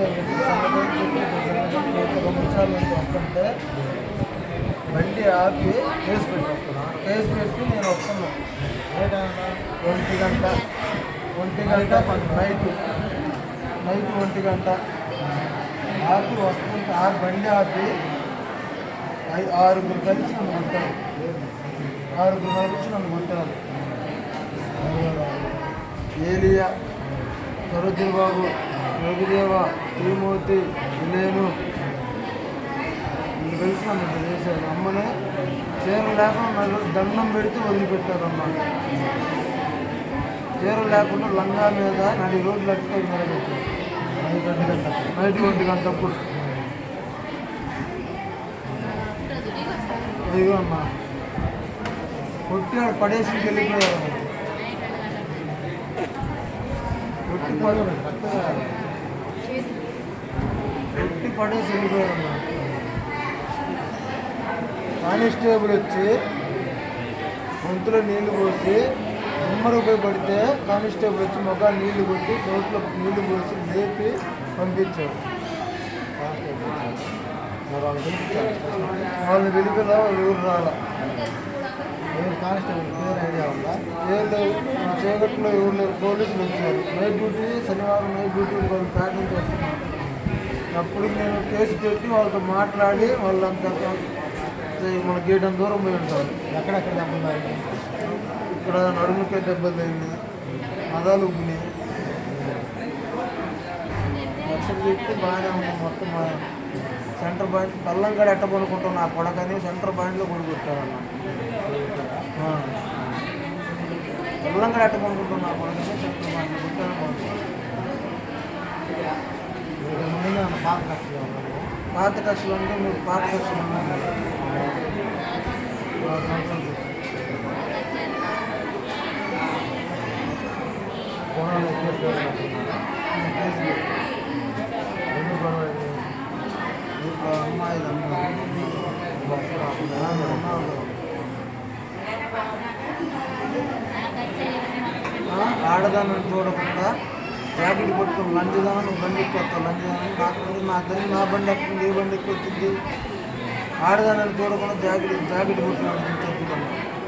పాఠశాల నుంచి వస్తుంటే బండి ఆపి కేసు పెట్టి వస్తున్నాను కేసు పెట్టి నేను వస్తున్నాను ఒంటి గంట. ఒంటి గంట నైట్. నైట్ ఒంటి గంట. ఆపి వస్తుంటే ఆ బండి ఆపి ఐదు ఆరుగురు కలిసి నన్ను కొట్టారు. ఆరుగురు కలిసి నన్ను కొట్టారు. ఏలియా సరోజిని బాబు. రఘుదేవ శ్రీమూర్తి నేను వీళ్ళు కలిసి చేశారు అమ్మనే చీర లేకుండా దండం పెడితే వదిలిపెట్టారమ్మ. చీర లేకుండా లంగా మీద నడి రోడ్లు అట్టుకొని నిలబెట్టారు. నైట్ ఒంటి గంట నైట్ ఒంటి గంటప్పుడు అయ్యో అమ్మా కొట్టి పడేసి వెళ్ళిపోయారు కొట్టి పడేసి కానిస్టేబుల్ వచ్చి గొంతులో నీళ్ళు పోసి నిమ్మరు పడితే కానిస్టేబుల్ వచ్చి మొగాలు నీళ్ళు కొట్టి నోట్లో నీళ్ళు పోసి లేపి పంపించారు. వాళ్ళని పిలిపిలా వాళ్ళు ఎవరు రాలా? కానిస్టేబుల్? పేరు ఐడియా ఉందా? లేదు. చీకట్లో ఎవరు లేరు. పోలీసులు వచ్చారు. నైట్ డ్యూటీ శనివారం నైట్ డ్యూటీ వాళ్ళు ప్యాక్ నుంచి వస్తున్నారు అప్పుడు నేను కేసు పెట్టి వాళ్ళతో మాట్లాడి వాళ్ళంతా మన అంత దూరం పోయి ఉంటారు. ఎక్కడెక్కడ దెబ్బలు ఇక్కడ నడుముకే దెబ్బతింది మదాలు ఉబ్బినాయి. లక్షలు చెప్తే బాగానే ఉంది మొత్తం. సెంటర్ పాయింట్ పల్లంగడ ఎట్ట పడుకుంటాం నా కొడకని సెంటర్ పాయింట్లో కొనుక్కొచ్చారన్న పల్లంగడ ఎట్ట పడుకుంటాం నా కొడకని సెంటర్ పాయింట్లో కొట్టాను ముందు పాత కష్టంలో పాత కక్షలు అంటే మీరు పాత కక్షలు ఉన్నారు అమ్మాయి ఆడదాన్ని చూడకుండా ప్యాకెట్ పట్టుకుని లంజదానం నువ్వు బండి ఎక్కొస్తావు లంజదానం కాకపోతే నా తల్లి నా బండి ఎక్కుంది ఏ బండి ఎక్కువ వచ్చింది ఆడదానని చూడకుండా జాకెట్ జాకెట్ పట్టుకుని